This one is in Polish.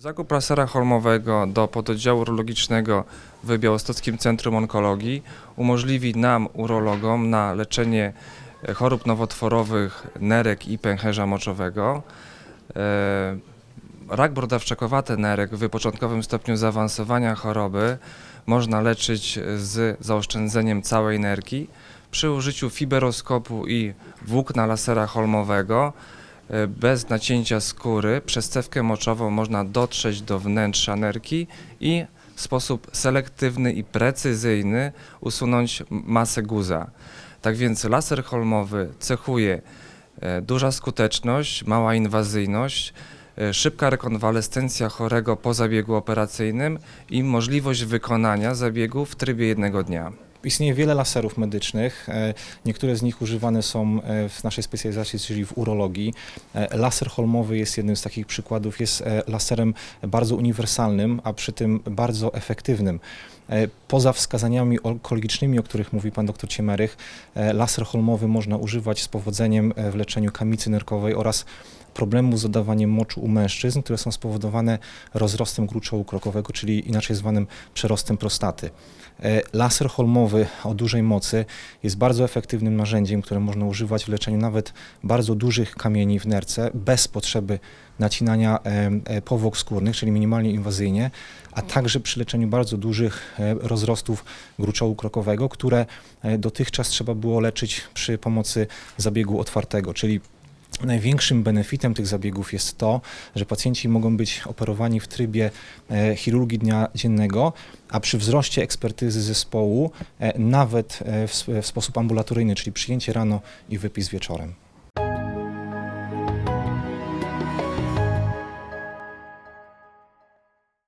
Zakup lasera holmowego do pododdziału urologicznego w Białostockim Centrum Onkologii umożliwi nam, urologom, na leczenie e, chorób nowotworowych nerek i pęcherza moczowego. E, Rak brodawczakowate nerek w początkowym stopniu zaawansowania choroby można leczyć z zaoszczędzeniem całej nerki przy użyciu fiberoskopu i włókna lasera holmowego. E, Bez nacięcia skóry przez cewkę moczową można dotrzeć do wnętrza nerki i w sposób selektywny i precyzyjny usunąć masę guza. Tak więc laser holmowy cechuje e, duża skuteczność, mała inwazyjność, e, szybka rekonwalescencja chorego po zabiegu operacyjnym i możliwość wykonania zabiegu w trybie jednego dnia. Istnieje wiele laserów medycznych. e, Niektóre z nich używane są e, w naszej specjalizacji, czyli w urologii. E, Laser holmowy jest jednym z takich przykładów. Jest laserem bardzo uniwersalnym, a przy tym bardzo efektywnym. Poza wskazaniami onkologicznymi, o których mówi pan dr Ciemerych, laser holmowy można używać z powodzeniem w leczeniu kamicy nerkowej oraz problemu z oddawaniem moczu u mężczyzn, które są spowodowane rozrostem gruczołu krokowego, czyli inaczej zwanym przerostem prostaty. Laser holmowy o dużej mocy. Jest bardzo efektywnym narzędziem, które można używać w leczeniu nawet bardzo dużych kamieni w nerce bez potrzeby nacinania e, powłok skórnych, czyli minimalnie inwazyjnie, a także przy leczeniu bardzo dużych e, rozrostów gruczołu krokowego, które e, dotychczas trzeba było leczyć przy pomocy zabiegu otwartego, czyli Największym benefitem tych zabiegów jest to, że pacjenci mogą być operowani w trybie e, chirurgii dnia dziennego, a przy wzroście ekspertyzy zespołu e, nawet e, w, sposób ambulatoryjny, czyli przyjęcie rano i wypis wieczorem.